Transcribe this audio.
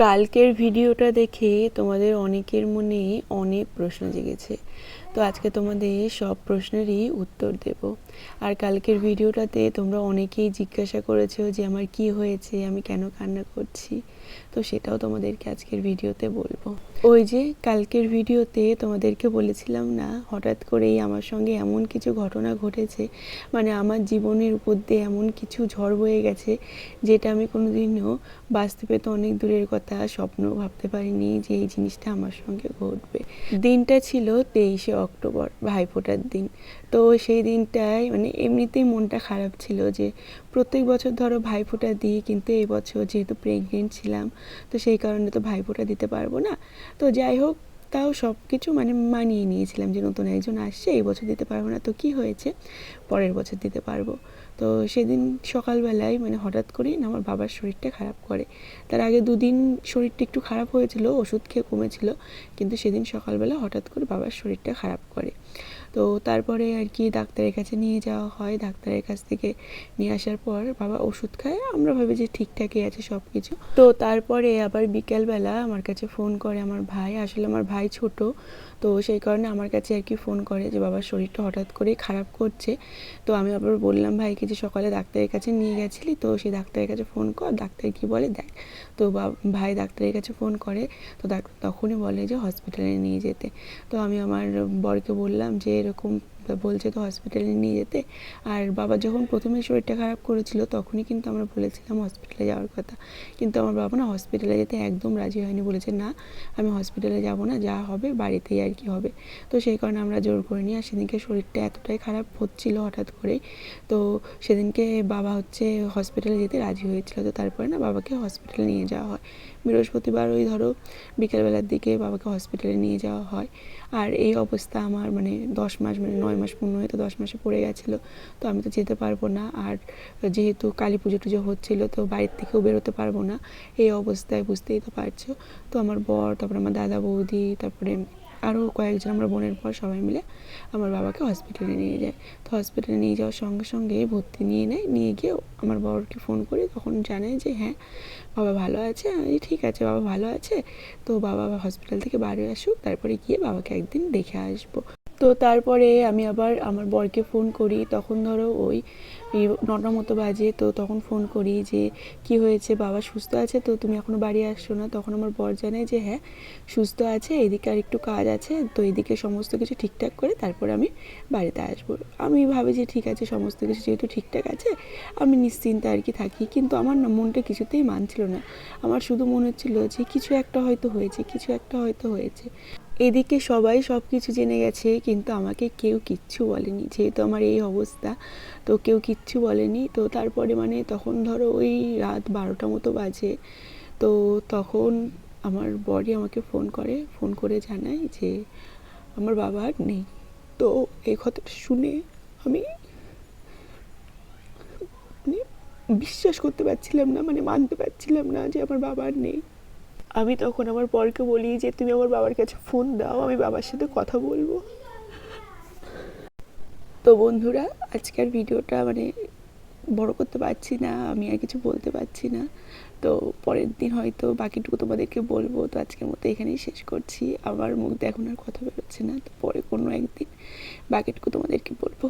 কালকের ভিডিওটা দেখে তোমাদের অনেকের মনে অনেক প্রশ্ন জেগেছে। তো আজকে তোমাদের সব প্রশ্নেরই উত্তর দেব। আর কালকের ভিডিওটাতে তোমরা অনেকেই জিজ্ঞাসা করেছ যে আমার কি হয়েছে, আমি কেন কান্না করছি? তো সেটাও তোমাদেরকে আজকের ভিডিওতে বলব। ওই যে কালকের ভিডিওতে তোমাদেরকে বলেছিলাম না, হঠাৎ করেই আমার সঙ্গে এমন কিছু ঘটনা ঘটেছে মানে আমার জীবনের উপর দিয়ে এমন কিছু ঝড় বয়ে গেছে, যেটা আমি কোনোদিনও বাস্তবে তো অনেক দূরের কথা স্বপ্ন ভাবতে পারিনি যে এই জিনিসটা আমার সঙ্গে ঘটবে। দিনটা ছিল তেইশে অক্টোবর, ভাইফোঁটার দিন। তো সেই দিনটায় মানে এমনিতেই মনটা খারাপ ছিল যে প্রত্যেক বছর ধরো ভাইফোঁটা দিই, কিন্তু এবছর যেহেতু প্রেগনেন্ট ছিলাম, তো সেই কারণে তো ভাইফোঁটা দিতে পারব না। তো যাই হোক, তাও সব কিছু মানে মানিয়ে নিয়েছিলাম যে নতুন একজন আসছে এই বছর দিতে পারব না, তো কি হয়েছে? পরের বছর দিতে পারব। তো সেদিন সকালবেলায় মানে হঠাৎ করেই না আমার বাবার শরীরটা খারাপ করে। তার আগে দুদিন শরীরটা একটু খারাপ হয়েছিল, ওষুধ খেয়ে কমেছিল কিন্তু সেদিন সকালবেলা হঠাৎ করে বাবার শরীরটা খারাপ করে। তো তারপরে আর কি ডাক্তারের কাছে নিয়ে যাওয়া হয়। ডাক্তারের কাছ থেকে নিয়ে আসার পর বাবা ওষুধ খায়, আমরা ভাবি যে ঠিকঠাকই আছে সব কিছু তো তারপরে আবার বিকেলবেলা আমার কাছে ফোন করে আমার ভাই। আসলে আমার ভাই ছোট, তো সেই কারণে আমার কাছে আর কি ফোন করে যে বাবার শরীরটা হঠাৎ করেই খারাপ করছে। তো আমি আবার বললাম ভাইকে যে সকালে ডাক্তারের কাছে নিয়ে গেছিলি, তো সেই ডাক্তারের কাছে ফোন কর, ডাক্তার কি বলে দেখ। তো ভাই ডাক্তারের কাছে ফোন করে, তো ডাক্তার তখনই বলে যে হসপিটালে নিয়ে যেতে। তো আমি আমার বরকে বললাম যে এরকম বলছে তো হসপিটালে নিয়ে যেতে। আর বাবা যখন প্রথমে শরীরটা খারাপ করেছিল, তখনই কিন্তু আমরা বলেছিলাম হসপিটালে যাওয়ার কথা। কিন্তু আমার বাবা না হসপিটালে যেতে একদম রাজি হয়নি। বলেছে, না, আমি হসপিটালে যাব না, যা হবে বাড়িতেই আর কি হবে। তো সেই কারণে আমরা জোর করে নিই আর সেদিনকে শরীরটা এতটাই খারাপ হচ্ছিল হঠাৎ করেই, তো সেদিনকে বাবা হচ্ছে হসপিটালে যেতে রাজি হয়েছিল। তো তারপরে না বাবাকে হসপিটালে নিয়ে যাওয়া হয়। বৃহস্পতিবার ওই ধরো বিকেলবেলার দিকে বাবাকে হসপিটালে নিয়ে যাওয়া হয়। আর এই অবস্থা আমার মানে দশ মাস মানে নয় মাস পূর্ণ হয়তো দশ মাসে পড়ে গেছিল। তো আমি তো যেতে পারব না। আর যেহেতু কালী পুজো টুজো হচ্ছিল তো বাড়ির থেকেও বেরোতে পারব না। এই অবস্থায় বুঝতেই তো পারছ। তো আমার বর, তারপরে আমার দাদা, বৌদি, তারপরে আরও কয়েকজন আমার বোনের পর সবাই মিলে আমার বাবাকে হসপিটালে নিয়ে যায় তো হসপিটালে নিয়ে যাওয়ার সঙ্গে সঙ্গে ভর্তি নিয়ে নেয়। নিয়ে গিয়ে আমার বাবাকে ফোন করি, তখন জানে যে হ্যাঁ বাবা ভালো আছে? আমি ঠিক আছে, বাবা ভালো আছে। তো বাবা হসপিটাল থেকে বাড়ি আসুক, তারপরে গিয়ে বাবাকে একদিন দেখে আসব। তো তারপরে আমি আবার আমার বরকে ফোন করি। তখন ধরো ওই নটার মতো বাজে, তো তখন ফোন করি যে, কি হয়েছে? বাবা সুস্থ আছে তো? তুমি এখনও বাড়ি আসছো না? তখন আমার বর জানায় যে হ্যাঁ সুস্থ আছে, এদিকে আর একটু কাজ আছে, তো এদিকে সমস্ত কিছু ঠিকঠাক করে তারপরে আমি বাড়িতে আসব। আমি ভাবি যে, ঠিক আছে, সমস্ত কিছু যেহেতু ঠিকঠাক আছে, আমি নিশ্চিন্তে আর কি থাকি। কিন্তু আমার না মনটা কিছুতেই মানছিল না। আমার শুধু মনে হচ্ছিল যে, কিছু একটা হয়তো হয়েছে, কিছু একটা হয়তো হয়েছে। এদিকে সবাই সব কিছু জেনে গেছে, কিন্তু আমাকে কেউ কিচ্ছু বলেনি। যেহেতু আমার এই অবস্থা, তো কেউ কিচ্ছু বলেনি। তো তারপরে মানে তখন ধরো ওই রাত বারোটা মতো বাজে। তো তখন আমার বডি আমাকে ফোন করে ফোন করে জানায় যে আমার বাবা আর নেই। তো এই কথাটা শুনে আমি মানে বিশ্বাস করতে পারছিলাম না মানে মানতে পারছিলাম না যে আমার বাবা আর নেই। আমি তখন আমার বরকে বলি যে, তুমি আমার বাবার কাছে ফোন দাও, আমি বাবার সাথে কথা বলব। তো বন্ধুরা, আজকের ভিডিওটা মানে বড় করতে পারছি না, আমি আর কিছু বলতে পারছি না। তো পরের দিন হয়তো বাকিটুকু তোমাদেরকে বলব। তো আজকের মতো এখানেই শেষ করছি। আমার মুখ দিয়ে এখন আর কথা বেরোচ্ছে না। তো পরে কোনো একদিন বাকিটুকু তোমাদেরকে বলব।